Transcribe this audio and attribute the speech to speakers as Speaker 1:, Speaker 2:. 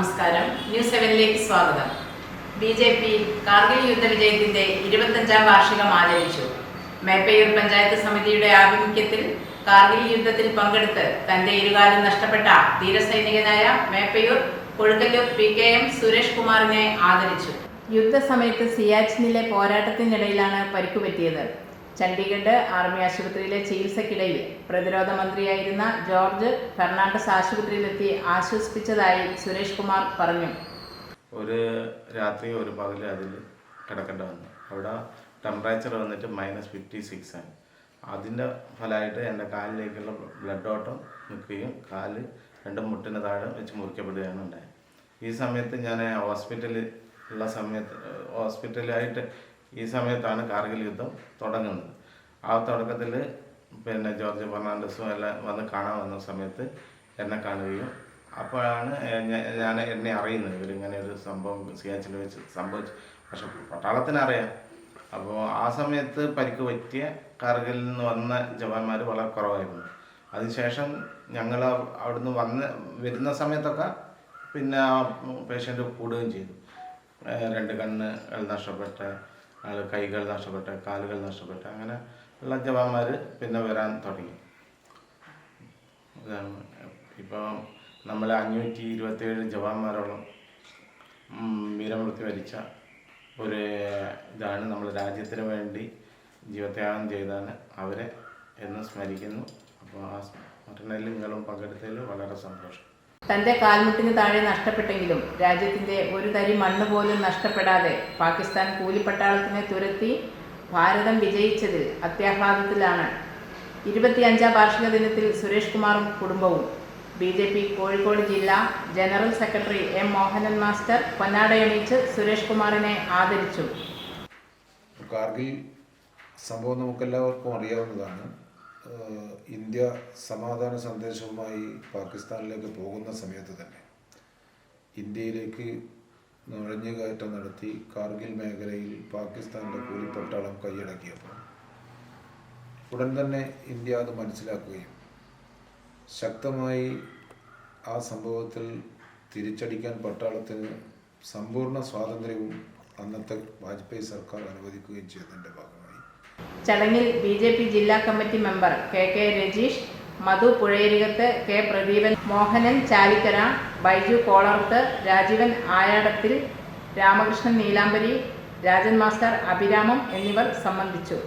Speaker 1: News സെവനിലേക്ക് സ്വാഗതം. B J P Kargil യുദ്ധവിജയത്തിന്റെ ഇരുപത്തഞ്ചാം വാർഷികം ആചരിച്ചു. മേപ്പയൂർ പഞ്ചായത്ത് സമിതിയുടെ ആഭിമുഖ്യത്തിൽ കാർഗിൽ യുദ്ധത്തിൽ പങ്കെടുത്ത് തന്റെ ഇരുകാലം നഷ്ടപ്പെട്ട ധീരസൈനികനായ Meppayur Kozhukkallur P K M Suresh കുമാറിനെ ആദരിച്ചു. യുദ്ധസമയത്ത് സിയാച്ചിനിലെ പോരാട്ടത്തിനിടയിലാണ് പരിക്കുപറ്റിയത്. ചണ്ഡീഗഡ് ആർമി ആശുപത്രിയിലെ ചികിത്സയ്ക്കിടയിൽ പ്രതിരോധ മന്ത്രിയായിരുന്ന ജോർജ് ഫെർണാണ്ടസ് ആശുപത്രിയിലെത്തി ആശ്വസിപ്പിച്ചതായി സുരേഷ് കുമാർ പറഞ്ഞു.
Speaker 2: ഒരു രാത്രി ഒരു പകൽ അതിൽ കിടക്കേണ്ട വന്നു. അവിടെ ടെമ്പറേച്ചർ വന്നിട്ട് മൈനസ് ഫിഫ്റ്റി സിക്സ് ആണ്. അതിന്റെ ഫലമായിട്ട് എന്റെ കാലിലേക്കുള്ള ബ്ലഡ് ഓട്ടം നിൽക്കുകയും കാൽ രണ്ട് മുട്ടിന് താഴെ വെച്ച് മുറിക്കപ്പെടുകയാണ് ഉണ്ടായത്. ഈ സമയത്ത് ഞാൻ ഹോസ്പിറ്റലിൽ ഉള്ള സമയത്ത് ഹോസ്പിറ്റലായിട്ട് ഈ സമയത്താണ് കാർഗിൽ യുദ്ധം തുടങ്ങുന്നത്. ആ തുടക്കത്തിൽ പിന്നെ ജോർജ് ഫെർണാണ്ടസും എല്ലാം വന്ന് കാണാൻ വന്ന സമയത്ത് എന്നെ കാണുകയും അപ്പോഴാണ് ഞാൻ എന്നെ അറിയുന്നത്. ഇവരിങ്ങനെ ഒരു സംഭവം സിയാച്ചിൽ വെച്ച് സംഭവിച്ചു. പക്ഷെ പട്ടാളത്തിനറിയാം അപ്പോൾ ആ സമയത്ത് പരിക്ക് പറ്റിയ കാർഗിലിൽ നിന്ന് വന്ന ജവാന്മാർ വളരെ കുറവായിരുന്നു. അതിനുശേഷം ഞങ്ങൾ അവിടുന്ന് വന്ന് വരുന്ന സമയത്തൊക്കെ പിന്നെ ആ പേഷ്യന്റ് കൂടുകയും ചെയ്തു. രണ്ട് കണ്ണ് നഷ്ടപ്പെട്ട ആൾ കൈകൾ നഷ്ടപ്പെട്ട് കാലുകൾ നഷ്ടപ്പെട്ട് അങ്ങനെ ഉള്ള ജവാന്മാർ പിന്നെ വരാൻ തുടങ്ങി. ഇപ്പം നമ്മൾ അഞ്ഞൂറ്റി ഇരുപത്തേഴ് ജവാന്മാരോളം വീരമൃത്യു വരിച്ച ഒരു ഇതാണ് നമ്മൾ രാജ്യത്തിന് വേണ്ടി ജീവത്യാഗം ചെയ്താണ് അവരെ എന്ന് സ്മരിക്കുന്നു. അപ്പോൾ ആ സ്മരണയിൽ നിങ്ങളും പങ്കെടുത്തതിൽ വളരെ സന്തോഷം.
Speaker 1: തന്റെ കാൽമുട്ടിന് താഴെ നഷ്ടപ്പെട്ടെങ്കിലും രാജ്യത്തിന്റെ ഒരു തരി മണ്ണ് പോലും നഷ്ടപ്പെടാതെ പാകിസ്ഥാൻ കൂലിപ്പട്ടാളത്തിനെ തുരത്തി ഭാരതം വിജയിച്ചതിൽ അത്യാഹ്ലാദത്തിലാണ്. ഇരുപത്തിയഞ്ചാം വാർഷിക ദിനത്തിൽ സുരേഷ് കുമാറും കുടുംബവും. ബി ജെ പി കോഴിക്കോട് ജില്ലാ general secretary M Mohanan master പൊന്നാടയണിയിച്ച് Suresh കുമാറിനെ ആദരിച്ചു.
Speaker 3: കാർഗിൽ സംഭവം നമുക്കെല്ലാവർക്കും അറിയാവുന്നതാണ്. ഇന്ത്യ സമാധാന സന്ദേശവുമായി പാകിസ്ഥാനിലേക്ക് പോകുന്ന സമയത്ത് തന്നെ ഇന്ത്യയിലേക്ക് നുഴഞ്ഞുകയറ്റം നടത്തി കാർഗിൽ മേഖലയിൽ പാകിസ്ഥാന്റെ കൂലിപ്പട്ടാളം കൈയടക്കിയപ്പോൾ ഉടൻ തന്നെ ഇന്ത്യ അത് മനസ്സിലാക്കുകയും ശക്തമായി ആ സംഭവത്തിൽ തിരിച്ചടിക്കാൻ പട്ടാളത്തിന് സമ്പൂർണ സ്വാതന്ത്ര്യവും അന്നത്തെ വാജ്പേയി സർക്കാർ അനുവദിക്കുകയും ചെയ്തതിന്റെ ഭാഗമായി.
Speaker 1: ചടങ്ങിൽ ബി ജെ പി ജില്ലാ committee member K K Rajeesh Madhu Puzhayarikath K Pradeepan Mohanan Chalikkara Baiju Kolarth Rajeevan Ayadathil Ramakrishnan Neelambari Rajan master Abhiramam എന്നിവർ സംബന്ധിച്ചു.